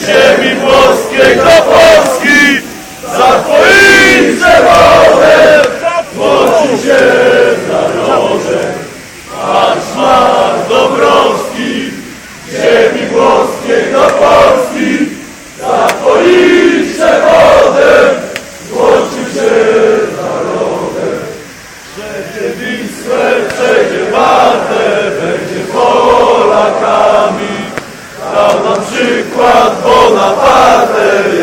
ziemi włoskiej do Polski, za twoim przewodem, włączył się z narodem. Marsz, marsz Dąbrowski, ziemi włoskiej do Polski, za twoim przewodem, włączył się z narodem. Przejdzie Wisłę, przejdzie Wartę, będzie Polakami. toda parte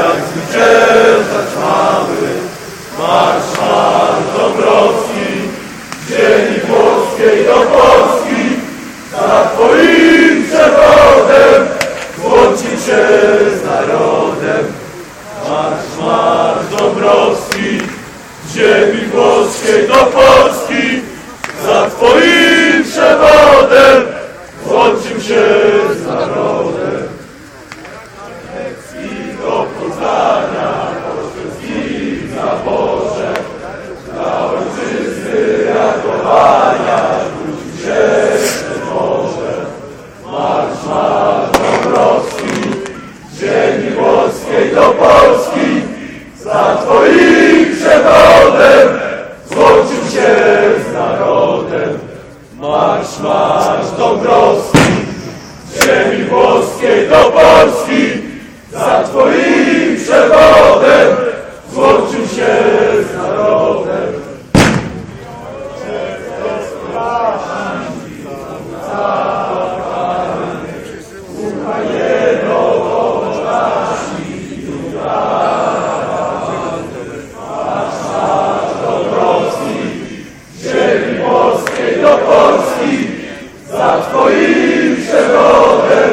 za twoim przewodem,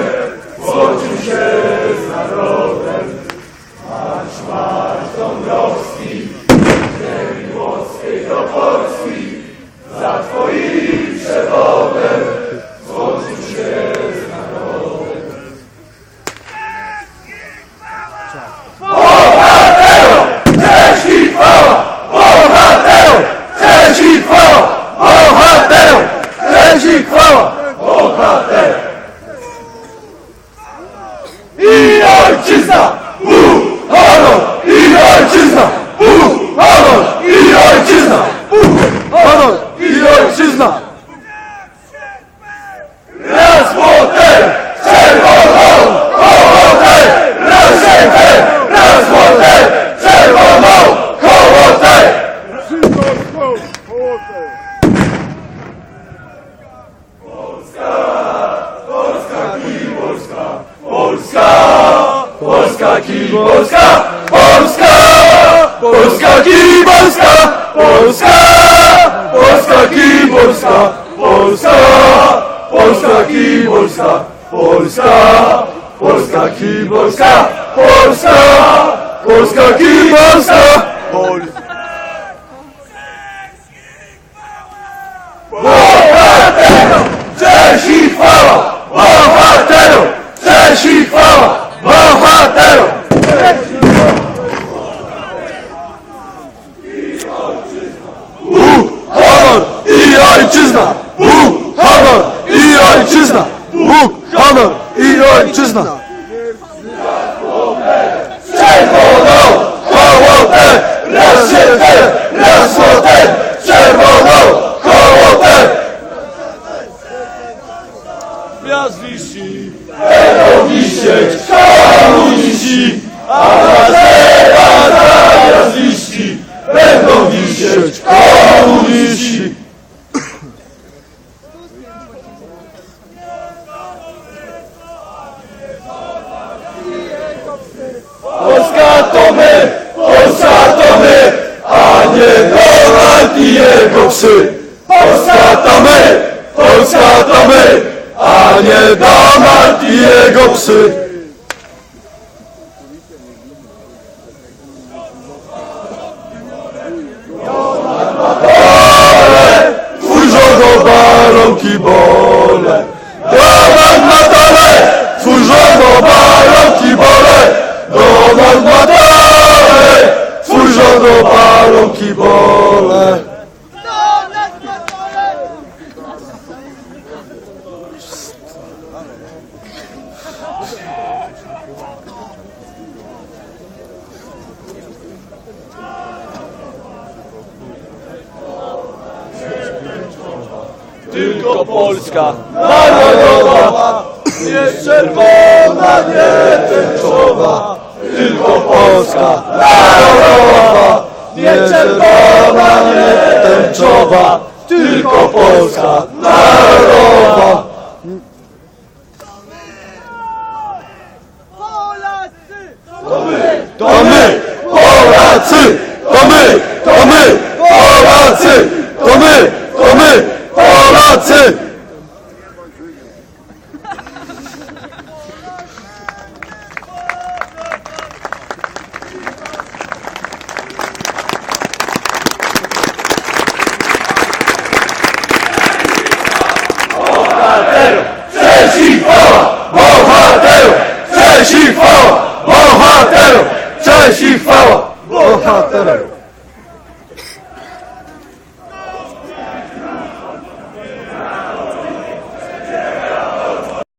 złączył się z narodem. Marsz, marsz Dąbrowski, ziemi włoskiej do Polski, za twoim przewodem, złączył się z narodem. Bohaterom! Cześć i chwała! Bohaterom! Cześć i chwała! Bohaterom! Cześć i chwała! Bohaterom! I ojczyzna! Polska! Polska! Polska kibolska! Polska! Polska kibolska! Polska! Polska kibolska! Polska! Polska kibolska! Polska! Polska kibolska! Honor i ojczyzna! Czerwoną hołotę! Raz ziemię, raz złotem! Czerwoną hołotę! Gwiazd Polska to my, Polska to my, a nie Donald i jego psy. Polska to my, Polska to my, a nie Donald i jego psy. Bole, twój żono baronki bole. Tylko Polska. Narodowa, nie czerwona, nie tęczowa, tylko Polska. Narodowa, nie czerwona, nie tęczowa, tylko Polska. Narodowa.